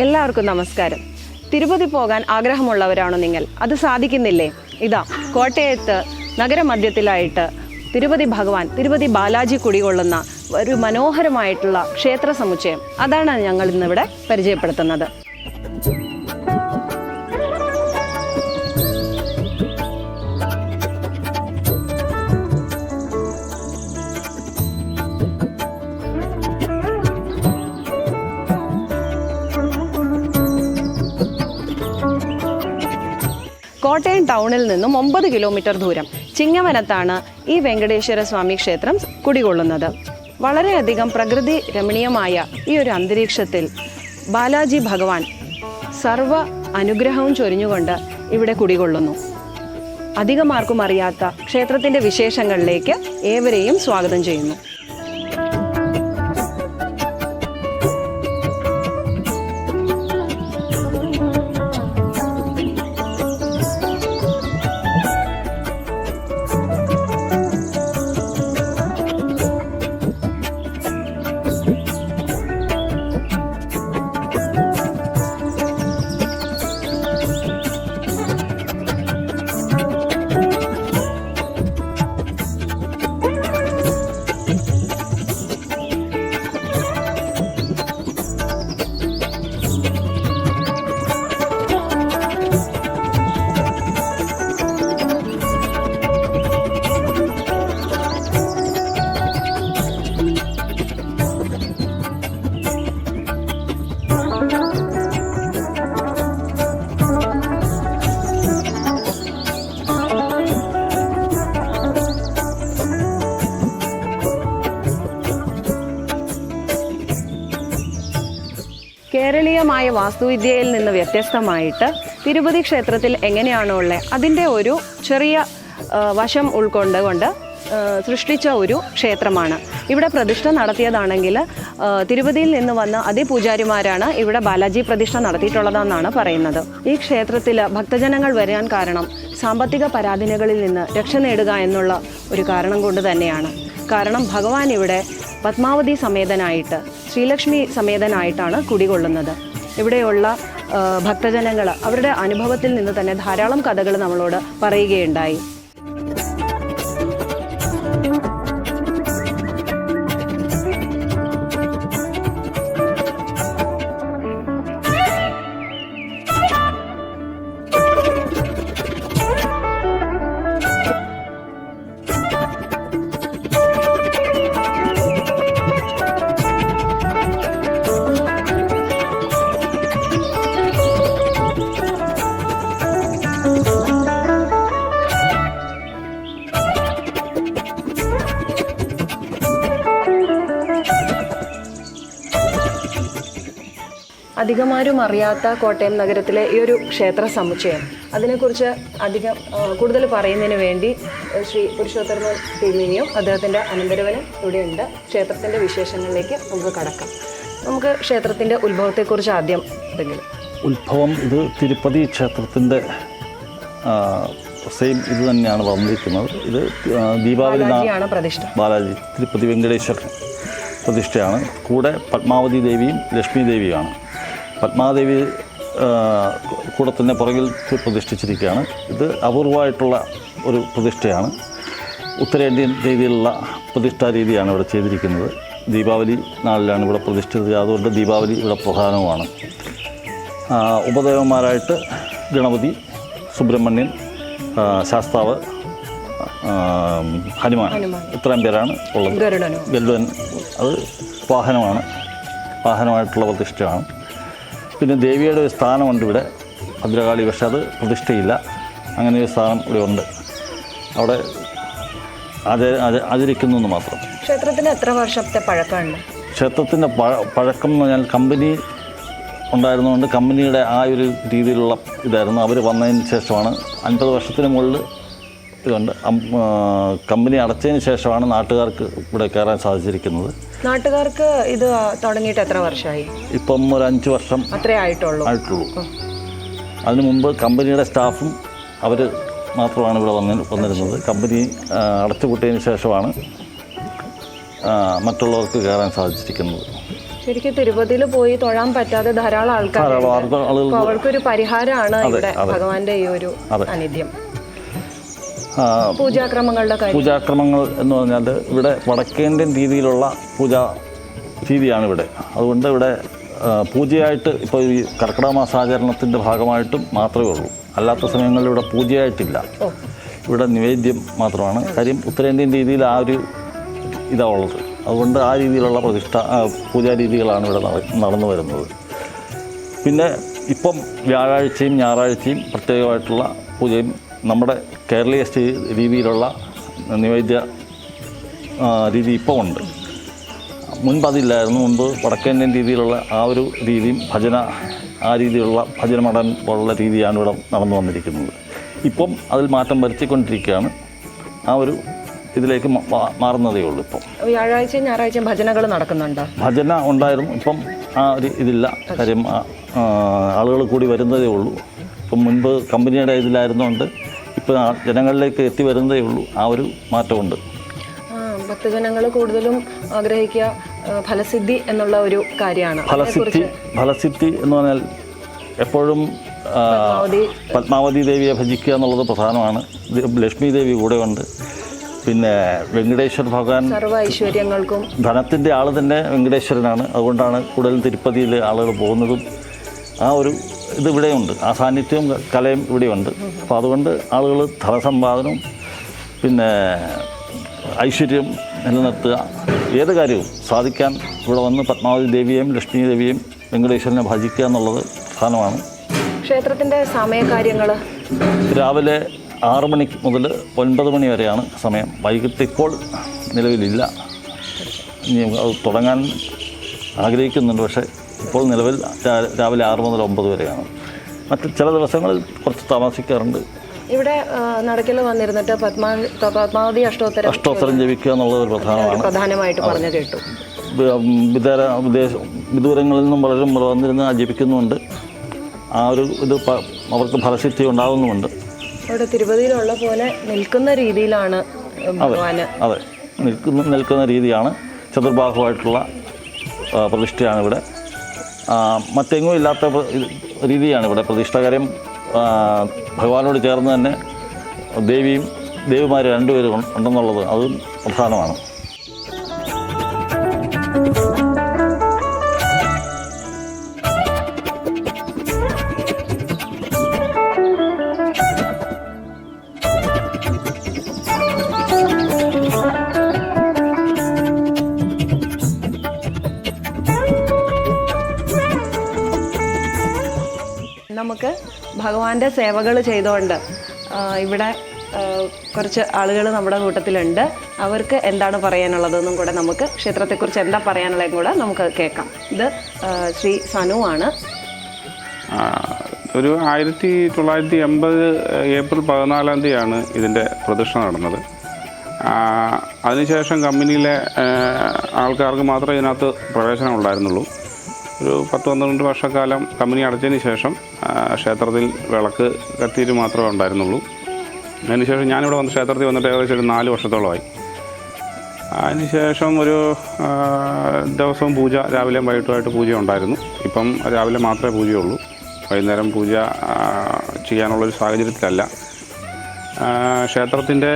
എല്ലാവർക്കും നമസ്കാരം. തിരുപ്പതി പോകാൻ ആഗ്രഹമുള്ളവരാണോ നിങ്ങൾ? അത് സാധിക്കുന്നില്ലേ? ഇതാ കോട്ടയത്ത് നഗരമധ്യത്തിലായിട്ട് തിരുപ്പതി ഭഗവാൻ തിരുപ്പതി ബാലാജി കുടികൊള്ളുന്ന ഒരു മനോഹരമായിട്ടുള്ള ക്ഷേത്ര സമുച്ചയം. അതാണ് ഞങ്ങൾ ഇന്നിവിടെ പരിചയപ്പെടുത്തുന്നത്. കോട്ടയം ടൗണിൽ നിന്നും ഒമ്പത് കിലോമീറ്റർ ദൂരം ചിങ്ങവനത്താണ് ഈ വെങ്കടേശ്വര സ്വാമി ക്ഷേത്രം കുടികൊള്ളുന്നത്. വളരെയധികം പ്രകൃതി രമണീയമായ ഈ ഒരു അന്തരീക്ഷത്തിൽ ബാലാജി ഭഗവാൻ സർവ അനുഗ്രഹവും ചൊരിഞ്ഞുകൊണ്ട് ഇവിടെ കുടികൊള്ളുന്നു. അധികമാർക്കും അറിയാത്ത ക്ഷേത്രത്തിന്റെ വിശേഷങ്ങളിലേക്ക് ഏവരെയും സ്വാഗതം ചെയ്യുന്നു. കേരളീയമായ വാസ്തുവിദ്യയിൽ നിന്ന് വ്യത്യസ്തമായിട്ട് തിരുപ്പതി ക്ഷേത്രത്തിൽ എങ്ങനെയാണോ ഉള്ളത് അതിന്റെ ഒരു ചെറിയ വശം ഉൾക്കൊണ്ടുകൊണ്ട് സൃഷ്ടിച്ച ഒരു ക്ഷേത്രമാണ്. ഇവിടെ പ്രതിഷ്ഠ നടത്തിയതാണെങ്കിൽ തിരുപതിയിൽ നിന്ന് വന്ന അതിപൂജാരിമാരാണ് ഇവിടെ ബാലാജി പ്രതിഷ്ഠ നടത്തിയിട്ടുള്ളതെന്നാണ് പറയുന്നത്. ഈ ക്ഷേത്രത്തിൽ ഭക്തജനങ്ങൾ വരാൻ കാരണം സാമ്പത്തിക പരാധീനകളിൽ നിന്ന് രക്ഷ നേടുക എന്നുള്ള ഒരു കാരണം കൊണ്ട് തന്നെയാണ്. കാരണം ഭഗവാൻ ഇവിടെ പത്മാവതി സമേതനായിട്ട് ശ്രീലക്ഷ്മി സമേതനായിട്ടാണ് കുടികൊള്ളുന്നത്. ഇവിടെയുള്ള ഭക്തജനങ്ങൾ അവരുടെ അനുഭവത്തിൽ നിന്ന് തന്നെ ധാരാളം കഥകൾ നമ്മളോട് പറയുകയുണ്ടായി. അധികമാരും അറിയാത്ത കോട്ടയം നഗരത്തിലെ ഈ ഒരു ക്ഷേത്ര സമുച്ചയം. അതിനെക്കുറിച്ച് അധികം കൂടുതൽ പറയുന്നതിന് വേണ്ടി ശ്രീ പുരുഷോത്തമ തിരുമേനിയും അദ്ദേഹത്തിന്റെ അനന്തരവനും ഇവിടെയുണ്ട്. ക്ഷേത്രത്തിന്റെ വിശേഷങ്ങളിലേക്ക് നമുക്ക് കടക്കാം. നമുക്ക് ക്ഷേത്രത്തിന്റെ ഉത്ഭവത്തെക്കുറിച്ച് ആദ്യം എന്തെങ്കിലും. ഉത്ഭവം ഇത് തിരുപ്പതി ക്ഷേത്രത്തിന്റെ സെയിം ഇത് തന്നെയാണ് വന്നിരിക്കുന്നത്. ഇത് ദീപാവലി പ്രതിഷ്ഠ. ബാലാജി തിരുപ്പതി വെങ്കടേശ്വരൻ പ്രതിഷ്ഠയാണ്. കൂടെ പത്മാവതി ദേവിയും ലക്ഷ്മി ദേവിയുമാണ്. പത്മാദേവി കൂടത്തിന്റെ പുറകിൽ പ്രതിഷ്ഠിച്ചിരിക്കുകയാണ്. ഇത് അപൂർവമായിട്ടുള്ള ഒരു പ്രതിഷ്ഠയാണ്. ഉത്തരേന്ത്യൻ രീതിയിലുള്ള പ്രതിഷ്ഠാ രീതിയാണ് ഇവിടെ ചെയ്തിരിക്കുന്നത്. ദീപാവലി നാളിലാണ് ഇവിടെ പ്രതിഷ്ഠിച്ചത്. അതുകൊണ്ട് ദീപാവലി ഇവിടെ പ്രധാനവുമാണ്. ഉപദേവന്മാരായിട്ട് ഗണപതി സുബ്രഹ്മണ്യൻ ശാസ്താവ് ഹനുമാൻ. ഇത്രയും പേരാണ് ഉള്ളത്. ഗരുഡൻ അത് വാഹനമാണ്. വാഹനമായിട്ടുള്ള പ്രതിഷ്ഠയാണ്. പിന്നെ ദേവിയുടെ ഒരു സ്ഥാനമുണ്ട് ഇവിടെ. ഭദ്രകാളി പക്ഷെ അത് പ്രതിഷ്ഠയില്ല. അങ്ങനെ ഒരു സ്ഥാനം ഇവിടെ ഉണ്ട്. അവിടെ അത് അത് ആചരിക്കുന്നു എന്ന് മാത്രം. ക്ഷേത്രത്തിന് എത്ര വർഷത്തെ പഴക്കമുണ്ട്? ക്ഷേത്രത്തിന്റെ പഴ പഴക്കം എന്ന് പറഞ്ഞാൽ കമ്പനി ഉണ്ടായിരുന്നതുകൊണ്ട് കമ്പനിയുടെ ആ ഒരു രീതിയിലുള്ള ഇതായിരുന്നു. അവർ വന്നതിന് ശേഷമാണ് അൻപത് വർഷത്തിന് മുകളിൽ ഇതുണ്ട്. കമ്പനി അടച്ചതിന് ശേഷമാണ് നാട്ടുകാർക്ക് ഇവിടെ കയറാൻ സാധിച്ചിരിക്കുന്നത്. നാട്ടുകാർക്ക് ഇത് തുടങ്ങിയിട്ട് എത്ര വർഷമായി ഇപ്പം ഒരു അഞ്ച് വർഷം അത്രേ ആയിട്ടുള്ളൂ. ആയിട്ടുള്ളൂ. അതിനു മുമ്പ് കമ്പനിയുടെ സ്റ്റാഫും അവർ മാത്രമാണ് ഇവിടെ വന്ന് വന്നിരുന്നത്. കമ്പനി അടച്ചുപൂട്ടിയതിന് ശേഷമാണ് മറ്റുള്ളവർക്ക് കയറാൻ സാധിച്ചിരിക്കുന്നത്. ശരിക്കും തിരുപ്പതിയിൽ പോയി തൊഴാൻ പറ്റാതെ ധാരാളം ആൾക്കാർ അവർക്കൊരു പരിഹാരമാണ് ഇവിടെ ഭഗവാന്റെ ഈ ഒരു അനിധ്യം. സാന്നിധ്യം പൂജാക്രമങ്ങളുടെ പൂജാക്രമങ്ങൾ എന്ന് പറഞ്ഞാൽ ഇവിടെ വടക്കേന്ത്യൻ രീതിയിലുള്ള പൂജ രീതിയാണ് ഇവിടെ അതുകൊണ്ട് ഇവിടെ പൂജയായിട്ട് ഇപ്പോൾ ഈ കർക്കിടക മാസാചരണത്തിന്റെ ഭാഗമായിട്ടും മാത്രമേ ഉള്ളൂ. അല്ലാത്ത സമയങ്ങളിൽ ഇവിടെ പൂജയായിട്ടില്ല. ഇവിടെ നിവേദ്യം മാത്രമാണ്. കാര്യം ഉത്തരേന്ത്യൻ രീതിയിൽ ആ ഒരു ഇതാ ഉള്ളത്. അതുകൊണ്ട് ആ രീതിയിലുള്ള പ്രതിഷ്ഠ പൂജാരീതികളാണ് പൂജാ രീതികളാണ് ഇവിടെ നടന്നു വരുന്നത്. പിന്നെ ഇപ്പം വ്യാഴാഴ്ചയും ഞായറാഴ്ചയും പ്രത്യേകമായിട്ടുള്ള പൂജയും നമ്മുടെ കേരളീയ സ്റ്റേ- രീതിയിലുള്ള നിവേദ്യ രീതി ഇപ്പോൾ ഉണ്ട്. മുൻപ് അതില്ലായിരുന്നു മുൻപ് വടക്കേന്ത്യൻ രീതിയിലുള്ള ആ ഒരു രീതിയും ഭജന ആ രീതിയിലുള്ള ഭജന മടൻ പോലുള്ള രീതിയാണ് ഇവിടെ നടന്നു വന്നിരിക്കുന്നത്. ഇപ്പം അതിൽ മാറ്റം വരുത്തിക്കൊണ്ടിരിക്കുകയാണ്. ആ ഒരു ഇതിലേക്ക് മാറുന്നതേ ഉള്ളൂ ഇപ്പം. വ്യാഴാഴ്ചയും ഞായറാഴ്ചയും ഭജനകൾ നടക്കുന്നുണ്ട്? ഭജന ഉണ്ടായിരുന്നു. ഇപ്പം ആ ഒരു ഇതില്ല. കാര്യം ആളുകൾ കൂടി വരുന്നതേ ഉള്ളൂ. ഇപ്പം മുൻപ് കമ്പനിയുടെ ഇതിലായിരുന്നുകൊണ്ട് ഇപ്പം ജനങ്ങളിലേക്ക് എത്തി വരുന്നതേ ഉള്ളൂ. ആ ഒരു മാറ്റമുണ്ട്. ഭക്തജനങ്ങൾ കൂടുതലും ആഗ്രഹിക്കുക ഫലസിദ്ധി എന്നുള്ള ഒരു കാര്യമാണ്. ഫലസിദ്ധി ഫലസിദ്ധി എന്ന് പറഞ്ഞാൽ എപ്പോഴും പത്മാവതി ദേവിയെ ഭജിക്കുക എന്നുള്ളത് പ്രധാനമാണ്. ലക്ഷ്മി ദേവി കൂടെ ഉണ്ട്. പിന്നെ വെങ്കടേശ്വർ ഭഗവാൻ സർവ ഐശ്വര്യങ്ങൾക്കും ധനത്തിന്റെ ആൾ തന്നെ വെങ്കടേശ്വരനാണ്. അതുകൊണ്ടാണ് കൂടുതലും തിരുപ്പതിയിൽ ആളുകൾ പോകുന്നതും ആ ഒരു ഇത് ഇവിടെയുണ്ട്. ആ സാന്നിധ്യവും കലയും ഇവിടെയുണ്ട്. അപ്പോൾ അതുകൊണ്ട് ആളുകൾ ധനസമ്പാദനവും പിന്നെ ഐശ്വര്യം നിലനിർത്തുക ഏത് കാര്യവും സാധിക്കാൻ ഇവിടെ വന്ന് പത്മാവതി ദേവിയെയും ലക്ഷ്മി ദേവിയെയും വെങ്കടേശ്വരനെ ഭജിക്കുക എന്നുള്ളത് പ്രധാനമാണ്. ക്ഷേത്രത്തിന്റെ സമയകാര്യങ്ങൾ? രാവിലെ ആറ് മണി മുതൽ ഒൻപത് മണി വരെയാണ് സമയം. വൈകിട്ട് ഇപ്പോൾ നിലവിലില്ല. ഇനി അത് തുടങ്ങാൻ ആഗ്രഹിക്കുന്നുണ്ട്. പക്ഷേ ഇപ്പോൾ നിലവിൽ രാവിലെ ആറ് മുതൽ ഒമ്പത് വരെയാണ്. മറ്റ് ചില ദിവസങ്ങളിൽ കുറച്ച് താമസിക്കാറുണ്ട്. ഇവിടെ നടക്കൽ വന്നിരുന്നിട്ട് പത്മാ പത്മാവതി അഷ്ടോത്തരം അഷ്ടോത്തരം ജപിക്കുക എന്നുള്ളത് ഒരു പ്രധാനമാണ്. പ്രധാനമായിട്ട് പറഞ്ഞു കേട്ടു. വിദൂര വിദേശ വിദൂരങ്ങളിൽ നിന്നും പലരും വന്നിരുന്ന് ജപിക്കുന്നുമുണ്ട്. ആ ഒരു ഇത് അവർക്ക് ഫലസിദ്ധി ഉണ്ടാകുന്നുമുണ്ട്. ഇവിടെ തിരുപ്പതിയിലുള്ള പോലെ നിൽക്കുന്ന രീതിയിലാണ് അതെ നിൽക്കുന്ന നിൽക്കുന്ന രീതിയാണ് ചതുർഭാഗമായിട്ടുള്ള പ്രതിഷ്ഠയാണ് ഇവിടെ. മറ്റെങ്ങും ഇല്ലാത്ത രീതിയാണ് ഇവിടെ പ്രതിഷ്ഠകരം ഭഗവാനോട് ചേർന്ന് തന്നെ ദേവിയും ദേവിമാർ രണ്ടുപേരും ഉണ്ടെന്നുള്ളത് അതും പ്രധാനമാണ്. നമുക്ക് ഭഗവാന്റെ സേവകൾ ചെയ്തുകൊണ്ട് ഇവിടെ കുറച്ച് ആളുകൾ നമ്മുടെ കൂട്ടത്തിലുണ്ട്. അവർക്ക് എന്താണ് പറയാനുള്ളതെന്നും കൂടെ നമുക്ക് ക്ഷേത്രത്തെക്കുറിച്ച് എന്താ പറയാനുള്ളതും കൂടെ നമുക്ക് കേൾക്കാം. ഇത് ശ്രീ സനു ആണ്. ഒരു ആയിരത്തി തൊള്ളായിരത്തി എൺപത് ഏപ്രിൽ പതിനാലാം തീയതിയാണ് ഇതിന്റെ പ്രതിഷ്ഠ നടന്നത്. അതിനുശേഷം കമ്പനിയിലെ ആൾക്കാർക്ക് മാത്രമേ ഇതിനകത്ത് പ്രവേശനം ഉണ്ടായിരുന്നുള്ളൂ. ഒരു പത്ത് പന്ത്രണ്ട് വർഷക്കാലം കമ്പനി അടച്ചതിന് ശേഷം ക്ഷേത്രത്തിൽ വിളക്ക് കത്തിയിട്ട് മാത്രമേ ഉണ്ടായിരുന്നുള്ളൂ. അതിനുശേഷം ഞാനിവിടെ വന്ന് ക്ഷേത്രത്തിൽ വന്നിട്ട് ഏകദേശം ഒരു നാല് വർഷത്തോളമായി. അതിനുശേഷം ഒരു ദിവസം ദിവസവും പൂജ രാവിലെ വൈകിട്ടുമായിട്ട് പൂജ ഉണ്ടായിരുന്നു ഇപ്പം രാവിലെ മാത്രമേ പൂജയുള്ളൂ. വൈകുന്നേരം പൂജ ചെയ്യാനുള്ളൊരു സാഹചര്യത്തിലല്ല. ക്ഷേത്രത്തിന്റെ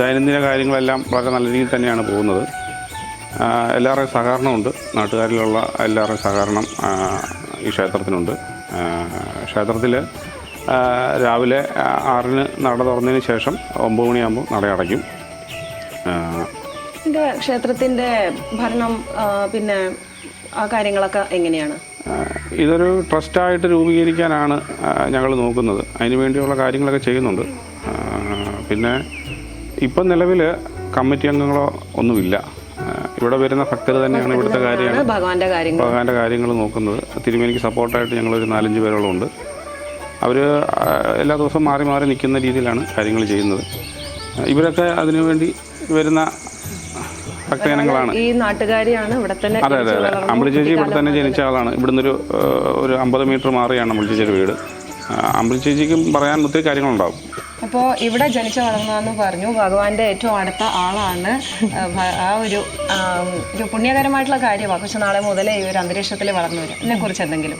ദൈനംദിന കാര്യങ്ങളെല്ലാം വളരെ നല്ല രീതിയിൽ തന്നെയാണ് പോകുന്നത്. എല്ലാവരുടെയും സഹകരണമുണ്ട്. നാട്ടുകാരിലുള്ള എല്ലാവരുടെയും സഹകരണം ഈ ക്ഷേത്രത്തിനുണ്ട്. ക്ഷേത്രത്തിൽ രാവിലെ ആറിന് നട തുറന്നതിന് ശേഷം ഒമ്പത് മണിയാകുമ്പോൾ നട അടയ്ക്കും. ക്ഷേത്രത്തിന്റെ ഭരണം പിന്നെ ആ കാര്യങ്ങളൊക്കെ എങ്ങനെയാണ്? ഇതൊരു ട്രസ്റ്റായിട്ട് രൂപീകരിക്കാനാണ് ഞങ്ങൾ നോക്കുന്നത്. അതിന് വേണ്ടിയുള്ള കാര്യങ്ങളൊക്കെ ചെയ്യുന്നുണ്ട്. പിന്നെ ഇപ്പം നിലവിൽ കമ്മിറ്റി അംഗങ്ങളോ ഒന്നുമില്ല. ഇവിടെ വരുന്ന ഭക്തർ തന്നെയാണ് ഇവിടുത്തെ കാര്യങ്ങൾ. ആണ് ഭഗവാന്റെ കാര്യങ്ങൾ. ഭഗവാന്റെ കാര്യങ്ങൾ നോക്കുന്നത്. തിരുമേനിക്ക് സപ്പോർട്ടായിട്ട് ഞങ്ങളൊരു നാലഞ്ച് പേരോളം ഉണ്ട് അവർ എല്ലാ ദിവസവും മാറി മാറി നിൽക്കുന്ന രീതിയിലാണ് കാര്യങ്ങൾ ചെയ്യുന്നത്. ഇവരൊക്കെ അതിനുവേണ്ടി വരുന്ന ഭക്തജനങ്ങളാണ്. ഈ നാട്ടുകാരിയാണ് ഇവിടെ തന്നെ അതെ അതെ അതെ. അമ്പിളി ചേച്ചി ഇവിടെ തന്നെ ജനിച്ച ആളാണ്. ഇവിടുന്ന് ഒരു ഒരു അമ്പത് മീറ്റർ മാറിയാണ് അമ്പിളി ചേച്ചിയുടെ വീട്. അമ്പിളി ചേച്ചിക്കും പറയാൻ ഒത്തിരി കാര്യങ്ങളുണ്ടാവും. അപ്പോൾ ഇവിടെ ജനിച്ച വളർന്നതെന്ന് പറഞ്ഞു. ഭഗവാന്റെ ഏറ്റവും അടുത്ത ആളാണ്. ആ, ഒരു ഒരു പുണ്യകരമായിട്ടുള്ള കാര്യമാണ് പക്ഷെ നാളെ മുതലേ ഈ ഒരു അന്തരീക്ഷത്തിൽ വളർന്നു വരും. ഇതിനെ കുറിച്ച് എന്തെങ്കിലും?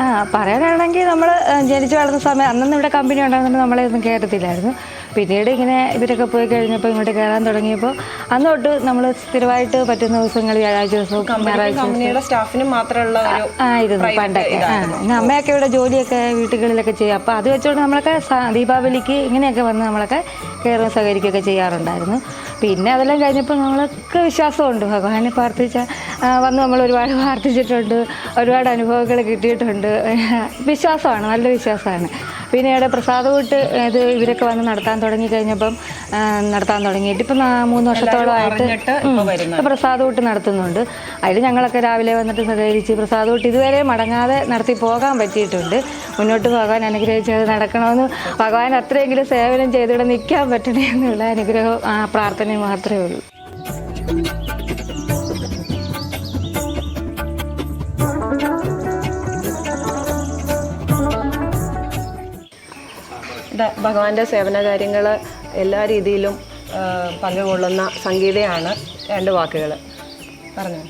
ആ പറയാനാണെങ്കിൽ നമ്മൾ ജനിച്ചു വളർന്ന സമയം അന്നൊന്നും ഇവിടെ കമ്പനി ഉണ്ടാകുന്നുണ്ട് നമ്മളെ ഒന്നും കയറത്തില്ലായിരുന്നു പിന്നീട് ഇങ്ങനെ ഇവരൊക്കെ പോയി കഴിഞ്ഞപ്പോൾ ഇങ്ങോട്ട് കയറാൻ തുടങ്ങിയപ്പോൾ അന്ന് തൊട്ട് നമ്മൾ സ്ഥിരമായിട്ട് പറ്റുന്ന ദിവസങ്ങൾ വ്യാഴാഴ്ച ദിവസവും ഞായറാഴ്ച സ്റ്റാഫിനും മാത്രമുള്ള ആയിരുന്നു പണ്ടൊക്കെ. പിന്നെ അമ്മയൊക്കെ ഇവിടെ ജോലിയൊക്കെ വീട്ടുകളിലൊക്കെ ചെയ്യും. അപ്പോൾ അത് വെച്ചുകൊണ്ട് നമ്മളൊക്കെ ദീപാവലിക്ക് ഇങ്ങനെയൊക്കെ വന്ന് നമ്മളൊക്കെ കയറുകയും സഹകരിക്കുകയൊക്കെ ചെയ്യാറുണ്ടായിരുന്നു. പിന്നെ അതെല്ലാം കഴിഞ്ഞപ്പോൾ നമ്മളൊക്കെ വിശ്വാസമുണ്ട്. ഭഗവാനെ പ്രാർത്ഥിച്ച വന്ന് നമ്മൾ ഒരുപാട് പ്രാർത്ഥിച്ചിട്ടുണ്ട്. ഒരുപാട് അനുഭവങ്ങൾ കിട്ടിയിട്ടുണ്ട്. വിശ്വാസമാണ്. നല്ല വിശ്വാസമാണ്. പിന്നെ ഇവിടെ പ്രസാദകൂട്ട് ഇത് ഇവരൊക്കെ വന്ന് നടത്താൻ തുടങ്ങി കഴിഞ്ഞപ്പം നടത്താൻ തുടങ്ങിയിട്ട് ഇപ്പം മൂന്ന് വർഷത്തോളമായിട്ട് പ്രസാദൂട്ട് നടത്തുന്നുണ്ട്. അതിൽ ഞങ്ങളൊക്കെ രാവിലെ വന്നിട്ട് സഹകരിച്ച് പ്രസാദൂട്ട് ഇതുവരെ മടങ്ങാതെ നടത്തി പോകാൻ പറ്റിയിട്ടുണ്ട്. മുന്നോട്ട് ഭഗവാൻ അനുഗ്രഹിച്ചത് നടക്കണമെന്ന് ഭഗവാൻ അത്രയെങ്കിലും സേവനം ചെയ്തിവിടെ നിൽക്കാൻ പറ്റണേ എന്നുള്ള അനുഗ്രഹം ആ പ്രാർത്ഥന മാത്രമേ ഉള്ളൂ. ഭഗവാന്റെ സേവന കാര്യങ്ങൾ എല്ലാ രീതിയിലും പങ്കുകൊള്ളുന്ന സംഗീതയാണ് രണ്ട് വാക്കുകൾ പറഞ്ഞു.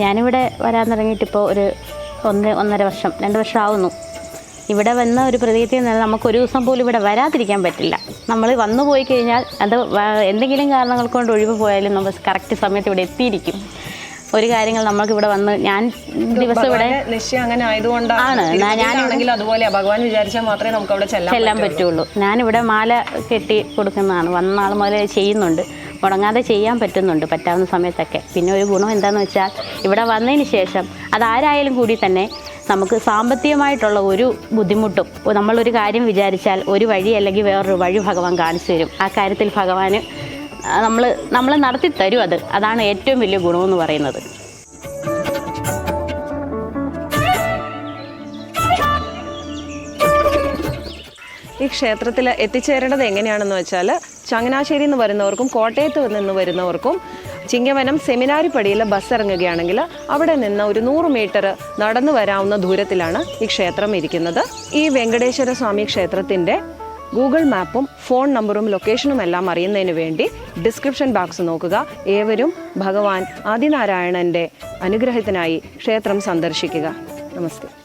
ഞാനിവിടെ വരാൻ തുടങ്ങിയിട്ടിപ്പോൾ ഒരു ഒന്ന് ഒന്നര വർഷം രണ്ട് വർഷം ആവുന്നു ഇവിടെ വന്ന ഒരു പ്രതീതി എന്നാൽ നമുക്ക് ഒരു ദിവസം പോലും ഇവിടെ വരാതിരിക്കാൻ പറ്റില്ല. നമ്മൾ വന്നു പോയി കഴിഞ്ഞാൽ അത് എന്തെങ്കിലും കാരണങ്ങൾ കൊണ്ട് ഒഴിവ് പോയാലും നമ്മൾ കറക്റ്റ് സമയത്ത് ഇവിടെ എത്തിയിരിക്കും. ഒരു കാര്യങ്ങൾ നമ്മൾക്ക് ഇവിടെ വന്ന് ഞാൻ ദിവസം ഇവിടെ നിശ്ചയം അങ്ങനെ ആയതുകൊണ്ടാണ്. ഞാനാണെങ്കിൽ അതുപോലെ ഭഗവാൻ വിചാരിച്ചാൽ മാത്രമേ നമുക്ക് അവിടെ ചെല്ലാൻ ചെല്ലാൻ പറ്റുള്ളൂ. ഞാനിവിടെ മാല കെട്ടി കൊടുക്കുന്നതാണ്. വന്ന ആൾ മുതൽ ചെയ്യുന്നുണ്ട്. മുടങ്ങാതെ ചെയ്യാൻ പറ്റുന്നുണ്ട് പറ്റാവുന്ന സമയത്തൊക്കെ. പിന്നെ ഒരു ഗുണം എന്താണെന്ന് വെച്ചാൽ ഇവിടെ വന്നതിന് ശേഷം അതാരായാലും കൂടി തന്നെ നമുക്ക് സാമ്പത്തികമായിട്ടുള്ള ഒരു ബുദ്ധിമുട്ടും നമ്മളൊരു കാര്യം വിചാരിച്ചാൽ ഒരു വഴി അല്ലെങ്കിൽ വേറൊരു വഴി ഭഗവാൻ കാണിച്ചു തരും. ആ കാര്യത്തിൽ ഭഗവാന് നമ്മൾ നമ്മൾ നടത്തി തരും അത്. അതാണ് ഏറ്റവും വലിയ ഗുണമെന്ന് പറയുന്നത്. ഈ ക്ഷേത്രത്തിൽ എത്തിച്ചേരേണ്ടത് എങ്ങനെയാണെന്ന് വെച്ചാൽ ചങ്ങനാശ്ശേരി എന്ന് വരുന്നവർക്കും കോട്ടയത്ത് നിന്ന് വരുന്നവർക്കും ചിങ്ങവനം സെമിനാരിപ്പടിയിൽ ബസ് ഇറങ്ങുകയാണെങ്കിൽ അവിടെ നിന്ന് ഒരു നൂറ് മീറ്റർ നടന്നു വരാവുന്ന ദൂരത്തിലാണ് ഈ ക്ഷേത്രം ഇരിക്കുന്നത്. ഈ വെങ്കടേശ്വര സ്വാമി ക്ഷേത്രത്തിന്റെ ഗൂഗിൾ മാപ്പും ഫോൺ നമ്പറും ലൊക്കേഷനും എല്ലാം അറിയുന്നതിന് വേണ്ടി ഡിസ്ക്രിപ്ഷൻ ബോക്സ് നോക്കുക. ഏവരും ഭഗവാൻ ആദിനാരായണന്റെ അനുഗ്രഹത്തിനായി ക്ഷേത്രം സന്ദർശിക്കുക. നമസ്തേ.